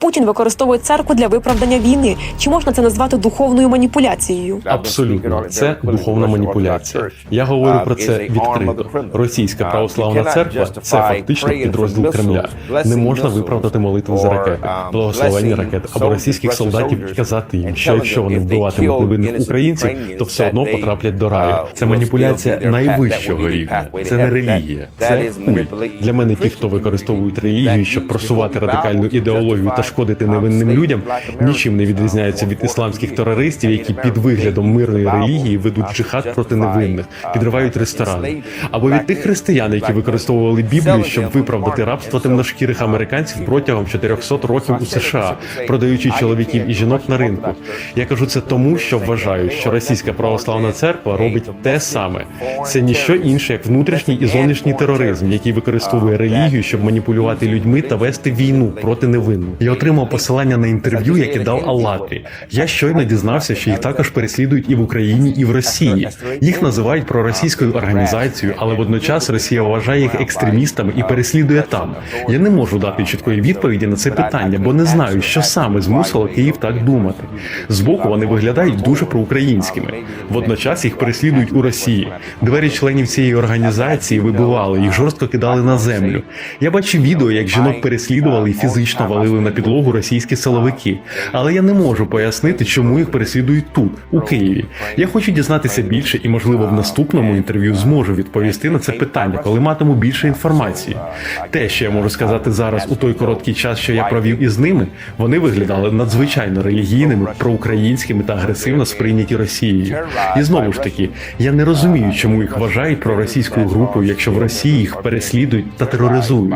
Путін використовує церкву для виправдання війни. Чи можна це назвати духовною маніпуляцією? Абсолютно, це духовна маніпуляція. Я говорю про це відкрито. Російська православна церква це фактично підрозділ Кремля. Не можна виправдати молитви за ракети, благословення ракет або російських солдатів казати їм, що якщо вони вбиватимуть невинних українців, то все одно потраплять до раю. Це маніпуляція найвищого рівня. Це не релігія, це культ. Для мене ті, хто використовують релігію, щоб просувати радикальну ідеологію та шкодити невинним людям, нічим не відрізняються від ісламських терористів, які під виглядом мирної релігії ведуть джихад проти невинних, підривають ресторани, або від тих християн, які використовували Біблію, щоб виправдати рабство темношкірих американців протягом 400 років у США, продаючи чоловіків і жінок на ринку. Я кажу це тому, що вважаю, що російська православна церква робить те саме. Це ніщо інше, як внутрішній і зовнішній тероризм, який використовує релігію, щоб маніпулювати людьми та вести війну проти невинних. Отримав посилання на інтерв'ю, яке дав Аллатрі. Я щойно дізнався, що їх також переслідують і в Україні, і в Росії. Їх називають проросійською організацією, але водночас Росія вважає їх екстремістами і переслідує там. Я не можу дати чіткої відповіді на це питання, бо не знаю, що саме змусило Київ так думати. Збоку вони виглядають дуже проукраїнськими. Водночас їх переслідують у Росії. Двері членів цієї організації вибивали, їх жорстко кидали на землю. Я бачив відео, як жінок переслідували і фізично валили на підлогу російські силовики. Але я не можу пояснити, чому їх переслідують тут, у Києві. Я хочу дізнатися більше і, можливо, в наступному інтерв'ю зможу відповісти на це питання, коли матиму більше інформації. Те, що я можу сказати зараз у той короткий час, що я провів із ними, вони виглядали надзвичайно релігійними, проукраїнськими та агресивно сприйняті Росією. І знову ж таки, я не розумію, чому їх вважають проросійською групою, якщо в Росії їх переслідують та тероризують.